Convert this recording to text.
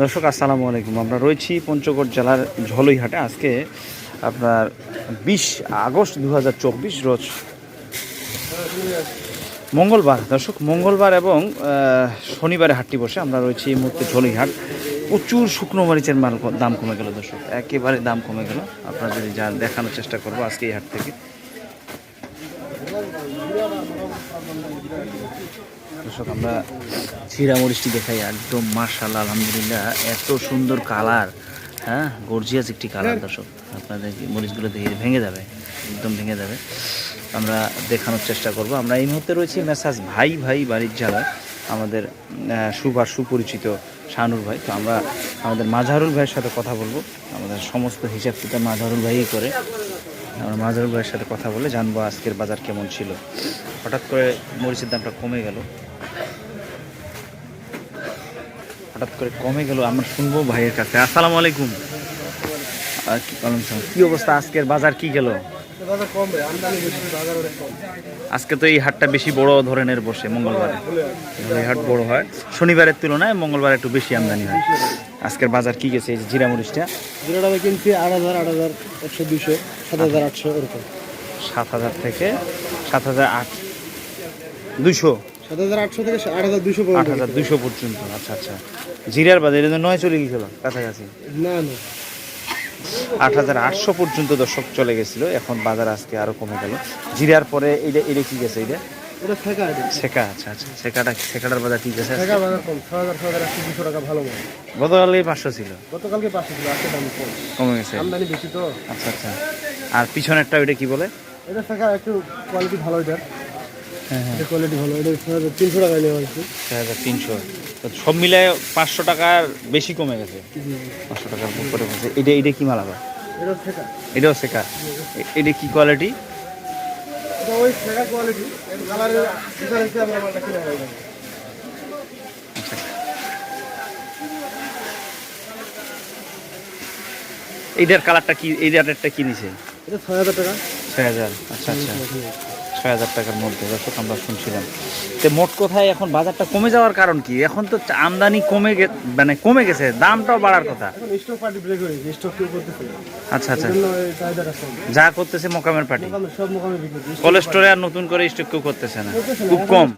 দর্শক, আসসালামু আলাইকুম। আমরা রয়েছি পঞ্চগড় জেলার ঝলইহাটে। আজকে আপনার বিশ আগস্ট দু হাজার চব্বিশ রোজ মঙ্গলবার। দর্শক, মঙ্গলবার এবং শনিবারে হাটটি বসে আমরা রয়েছি এই মুহূর্তে ঝলইহাট। প্রচুর শুকনো মরিচের মাল দাম কমে গেল দর্শক। একেবারে দাম কমে গেল। আপনাদের যা দেখানোর চেষ্টা করব আজকে এই হাট থেকে। দর্শক, আমরা চিরা মরিচটি দেখাই একদম মার্শাল আলহামদুলিল্লাহ, এত সুন্দর কালার হ্যাঁ? গর্জিয়াস একটি কালার, দর্শক, আপনাদের মরিচগুলো দেখে ভেঙে যাবে, একদম ভেঙে যাবে। আমরা দেখানোর চেষ্টা করব। আমরা এই মুহূর্তে রয়েছি মেসাজ ভাই ভাই বাড়ির জেলায় আমাদের সুভাষ, সুপরিচিত শানুর ভাই। তো আমরা আমাদের মাঝারুল ভাইয়ের সাথে কথা বলব। আমাদের সমস্ত হিসাব কিতাব মাঝারুল ভাইই করে, আমরা মাঝারুল ভাইয়ের সাথে কথা বলে জানব আজকের বাজার কেমন ছিল। হঠাৎ করে মরিচের দামটা কমে গেল। হঠাৎ করে কমে গেল আমরা শুনব ভাইয়ের কাছে। আসসালামু আলাইকুম। আর কি অবস্থা? আজকের বাজার কি গেল? আজকে তো এই হাটটা বেশি বড় ধরনের বসে মঙ্গলবারে। এই হাট বড় হয়। শনিবারের তুলনায় মঙ্গলবার একটু বেশি আমদানি হয়। আজকের বাজার কি গেছে? এই জিরা মরিচটা। আমি কিনছি আট হাজার আট হাজার একশো দুশো সাত হাজার আটশো এরকম। সাত হাজার থেকে সাত হাজার আট সাত হাজার আটশো থেকে আট হাজার দুইশো আট পর্যন্ত হাজার দুইশো পর্যন্ত। আচ্ছা আচ্ছা। জিরার বাজার এটা নয় চলে গেছিল কাছাকাছি। না না। আট হাজার আটশো পর্যন্ত দর্শক চলে গেছিল এখন বাজার আজকে আরও কমে গেল। জিরার পরে এটা এটা কি গেছে এটা এটা এটা। শেখা আচ্ছা আচ্ছা। শেখাটা শেখাটার বাজার ঠেকা দুশো গতকালে পাঁচশো ছিল। গতকালকে পাঁচশো ছিল আজকে দাম কমে। গেছে। আমদানি বেশি তো। আচ্ছা আচ্ছা। আর পিছনেরটা ওইটা কি বলে? এটা একটু কোয়ালিটি ভালো এটার হ্যাঁ। হ্যাঁ কোয়ালিটি ভালো। এটা তিনশো টাকায় নেওয়া হয়েছে। ছয় হাজার তিনশো। তো সব মিলায় পাঁচশো টাকার বেশি কমে গেছে। পাঁচশো টাকার উপরে গেছে এটা এটা কি মাল আবার এটাও শেখা। এটা কি কোয়ালিটি হয় এইটার কালারটা কি এই রেটটা কি নিছে এটা ছয় হাজার টাকা। ছয় হাজার। আচ্ছা আচ্ছা। ছয় হাজার টাকার মধ্যে দর্শক আমরা শুনছিলাম। তো মোট কোথায় এখন বাজারটা কমে যাওয়ার কারণ কি? এখন তো আমদানি কমে মানে কমে গেছে দামটাও বাড়ার কথা। আচ্ছা আচ্ছা। যা করতেছে মোকামের পার্টি। কোলেস্টোরে আর নতুন করে স্টক কেউ করতেছে না। খুব কম।